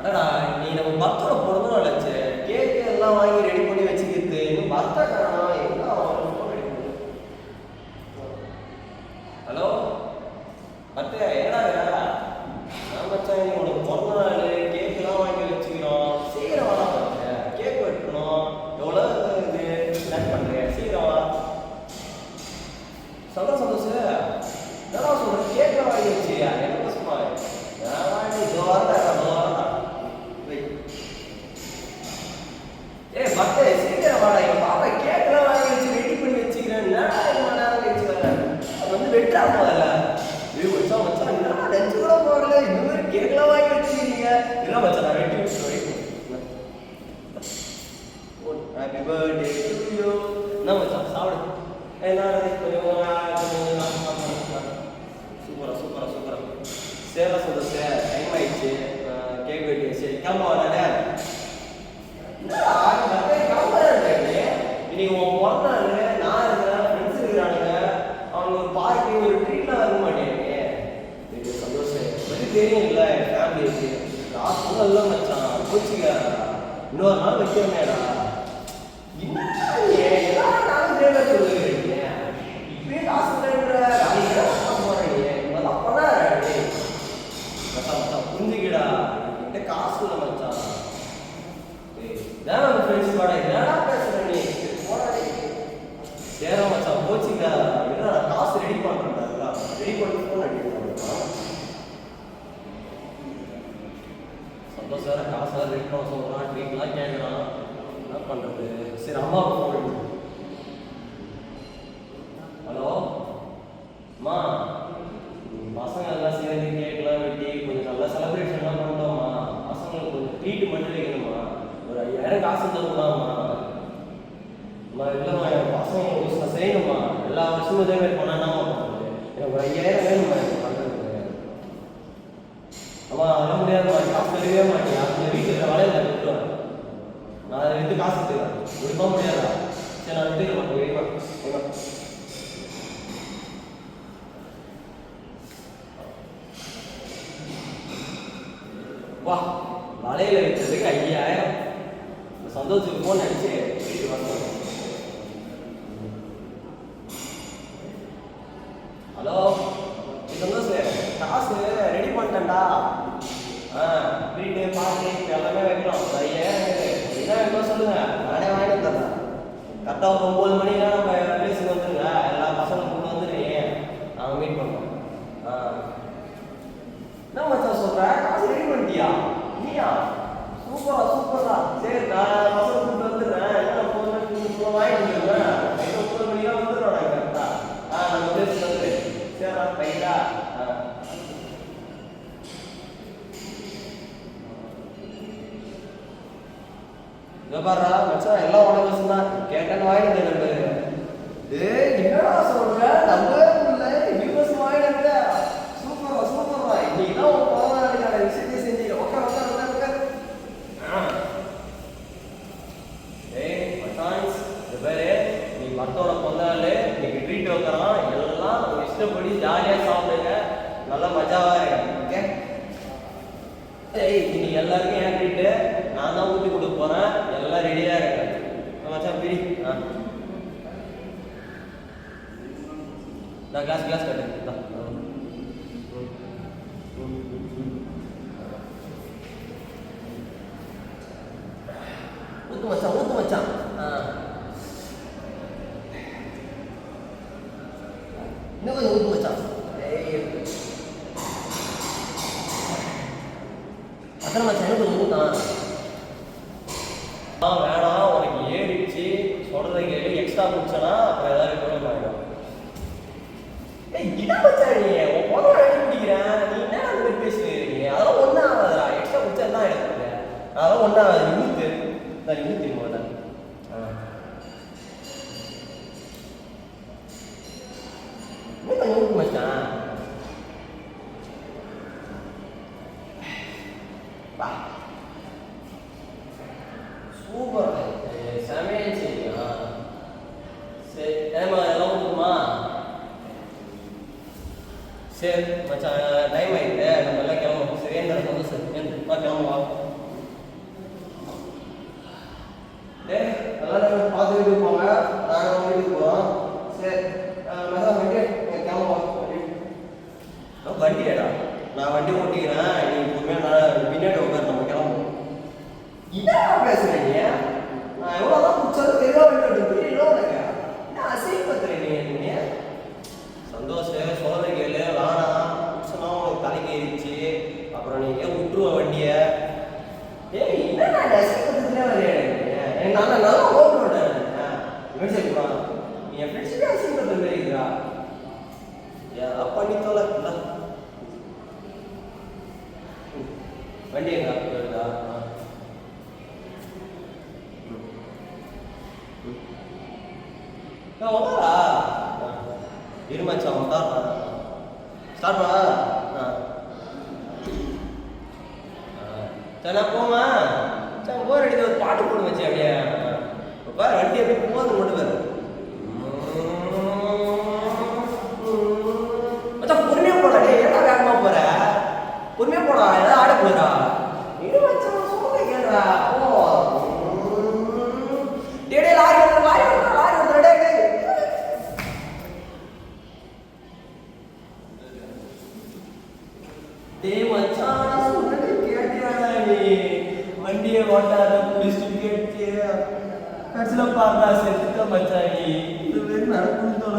அடடா நீ நம்ம பர்த்தோட நாள் நினைச்சு கேக்கு எல்லாம் வாங்கி ரெடி பண்ணி வச்சுக்கிறது இன்னும் பர்த்தா காரணம் எங்க ஹலோ பர்த்தே என்னடா நான் மச்சான் நீ உனக்கு பிறந்த நாள் கேக்கெல்லாம் வாங்கி வச்சுக்கிறோம். சீக்கிரம் வா கேக் வெட்டணும். எவ்வளோ இது? பிளான் பண்ணுறேன் சீக்கிரம் வா. சொல்ல சந்தோஷ். என்னடா சொல்கிறேன் கேக்க வாங்கி வச்சியா என்ன கஷ்டமா நான் வாங்கி தோறா தோறா ஏய் பட்டே சீக்கிரம் வாடா என் பாப்பா கேக்கெல்லாம் வாங்கி வச்சு ரெடி பண்ணி வச்சுக்கிறேன் என்னடா இவ்வளவு நேரம் கழிச்சு வர அது வந்து வெட்டா போதல ஏய் மச்சான் மச்சான் என்னடா நெஞ்சு கூட போகல இந்த மாதிரி கேக்கெல்லாம் வாங்கி வச்சிருக்கீங்க இல்ல மச்சான் நான் வெட்டி வச்சு wait happy birthday to you என்ன மச்சான் சாப்பிடு எல்லாரும் கொஞ்சம் சூப்பரா சூப்பரா சூப்பரா சேர சந்தோஷ் டைம் ஆயிடுச்சு கேக் வெட்டி சரி கிளம்ப வரானே இன்னைக்கு உன் நான் இருக்கிறேன் ஃப்ரெண்ட்ஸ் இருக்கிறானுங்க அவங்க ஒரு பார்ட்டி ஒரு ட்ரீட்லாம் வர மாட்டேங்க இது சந்தோஷம். பற்றி தெரியும் இல்லை என் ஃபேமிலி இருக்கு காசு மச்சான். கோச்சிக்க இன்னொரு நாள் வைக்கிறேன்டா என்னடா நீ? சொல்லுகிறீங்க இப்பயே காசு இல்லைன்ற போறீங்க முதல்ல அப்பதான் மச்சான் புரிஞ்சுக்கிடா. என்கிட்ட காசு இல்லை மச்சான் இதான் நம்ம ஃப்ரெண்ட்ஸ் பாட. என்னடா பேசுற நீ? போடா மச்சான் கோச்சிங்க என்னடா காசு ரெடி பண்றேன்டா ரெடி பண்ணி ஃபோன் அடிக்கிறேன் சந்தோஷ் வேற காசு ரெடி பண்ண சொல்றான். ட்ரீட்லாம் கேட்குறான் என்ன பண்றது? சரி அம்மா ஃபோன் அடி ஹலோ அம்மா ம், பசங்க எல்லாம் சேர்ந்து கேக்லாம் வெட்டி கொஞ்சம் நல்லா செலிப்ரேஷன்லாம் பண்ணிட்டோம்மா பசங்களுக்கு கொஞ்சம் ட்ரீட் மட்டும் வைக்கணுமா ஒரு ஐயாயிரம் காசு தருவாம்மா அம்மா இல்லைம்மா எனக்கு பசங்க ஒரு நான் செய்யணுமா எல்லா வருஷமும் இதே மாதிரி பண்ணா எனக்கு ஒரு ஐயாயிரம் வேணும்மா எனக்கு பண்ணுறதுக்கு அம்மா அதெல்லாம் முடியாதுமா காசு தெரியவே மாட்டேன் அந்த வீட்டில் இருக்கிற விட்டுருவேன் நான் அதை விட்டு காசு தருவேன். முடிப்பா முடியாதா? சரி நான் விட்டுக்கிறேன் மாட்டேன் வைமா வா வலையில வைக்கிறதுக்கு சந்தோஷத்துக்கு ஃபோன் அடிச்சு வீட்டுக்கு வந்தோம் ஹலோ சந்தோஷ் காசு ரெடி பண்ணிட்டேன்டா ஆ வீட்டு பாட்டு எல்லாமே வைக்கிறோம் ஏன் என்ன வேணுமோ சொல்லுங்க நானே வாங்கிட்டு தரேன் கரெக்டாக ஒரு ஒம்பது மணிக்கெலாம் நம்ம பேசுக்கு வந்துருங்க எல்லா பசங்களும் கொண்டு வந்துடுறீங்க நாங்கள் மீட் பண்ணுறோம் ஆ என்ன மச்சான் சொல்ற காசு ரெடி பண்ணிட்டியா நீயா சூப்பரா சூப்பரா சரி நான் பசங்க கூட்டு வந்துடுறேன் என்ன போன் பண்ணி நீங்க சொல்ல வாங்கிட்டு வந்துருங்க நைட்டு ஒன்பது மணிக்கெல்லாம் வந்துடுறோம் நாங்கள் கரெக்டா ஆ நம்ம பேசி வந்துடு சரிடா ரைட்டா ஆ பாருடா மச்சான் எல்லாம் உனக்கு வசம் தான் கேட்டேன்னு வாங்கிட்டு வந்து டேய் என்னடா சொல்ற? நம்பவே முடியல யூஎஸ் வாங்கிட்டு சூப்பரா சூப்பரா இன்னைக்கு தான் உன் நாளுக்கான விஷயத்தை செஞ்சீங்க. உட்கார் உட்கார் உட்கார். டேய் மச்சான்ஸ் இது பாரு நீ பத்தோட பிறந்த நாள் இன்னைக்கு ட்ரீட் வைக்கிறான் எல்லாம் உங்க இஷ்டப்படி ஜாலியாக சாப்பிடுங்க. நல்லா மஜாவா இருங்க ஓகே ஏய் இன்னைக்கு எல்லாருக்கும் ஏன் ட்ரீட்டு நான் தான் ஊற்றி கொடுக்க போறேன். எல்லாம் ரெடியா இருக்கேன் மச்சான் பிரி ஆ. நான் கிளாஸ் கிளாஸ் கட்டு ஊத்து மச்சான் ஊத்து மச்சான். ஆ. இன்னும் கொஞ்சம் ஊத்து மச்சான். அத்தனை மச்சான் இன்னும் கொஞ்சம் ஊத்தான் ஆ வேணாம் உனக்கு ஏறிடுச்சு சொல்றதை கேள்வி எக்ஸ்ட்ரா பிடிச்சனா அப்புறம் ஏதாவது ப்ராப்ளம் ஆகிடும் ஏய் இட நீ உன் பொண்ணு அடி பிடிக்கிறேன். நீ என்ன அந்த மாதிரி பேசுறீங்க அதெல்லாம் ஒன்றும் ஆகாதுடா. எக்ஸ்ட்ரா பிடிச்சா தான் ஆகிடுது அதெல்லாம் ஒன்றும் ஆகாது. நீ நான் நீ ஊற்றி சரி மச்சான் டைம் ஆகிட்டு நம்ம எல்லாம் கிளம்புவோம். சரி என்ன வந்து சரி வா கிளம்புவா டே எல்லாம் பார்த்து வீட்டுக்கு போங்க. நாங்கள் வீட்டுக்கு போகிறோம் சரி மச்சான் வண்டி கிளம்புவோம் வண்டி. ஏடா? நான் வண்டி ஓட்டிக்கிறேன். நீ பொறுமையாக நான் பின்னாடி உட்கார் நம்ம கிளம்புவோம். இதான் பேசுகிறேன் எனக்கு நல்லா நல்லா ஓட்டுறேன் இவன் சரி நீ என் ஃப்ரெண்ட்ஸுக்கே அசிங்கப்படுத்துற மாதிரி இருக்கிறா ஏன் பண்ணி தொலை இந்தா. ம். வண்டி எங்க வருதா ஆ. ம். ம். ஏய், உட்காரா. ஆ. இரு மச்சான் உட்காருடா. ஸ்டார்ட் பண்ணா ஆ. ஆ. சரி நான் போமா சரி போர் அடிக்க ஒரு பாட்டு போட்டு வச்சு அப்படியே ஆ. பாரு வண்டி அப்படியே போகுது மட்டும் பாரு. மச்சான் பொறுமையா போடா டே ஏன்டா வேகமா போற? பொறுமையா போடா ஏதாவது ஆட போயிடா இது மச்சான் சொல்லுங்க கேளுடா. போ டேய் லாரி லாரி வருது லாரி வருது மச்சான் ನೋಡ್ತಾರೆ ಪೊಲೀಸ್ ಟಿಕೆಟ್ ಕಟ್ಸ್ಲಪ್ಪ ಅಂತ ಸಿಕ್ಕ ಬಚ್ಚಾಗಿ ಇದು ಬೇಕು ನಡ್ಕೊಂಡು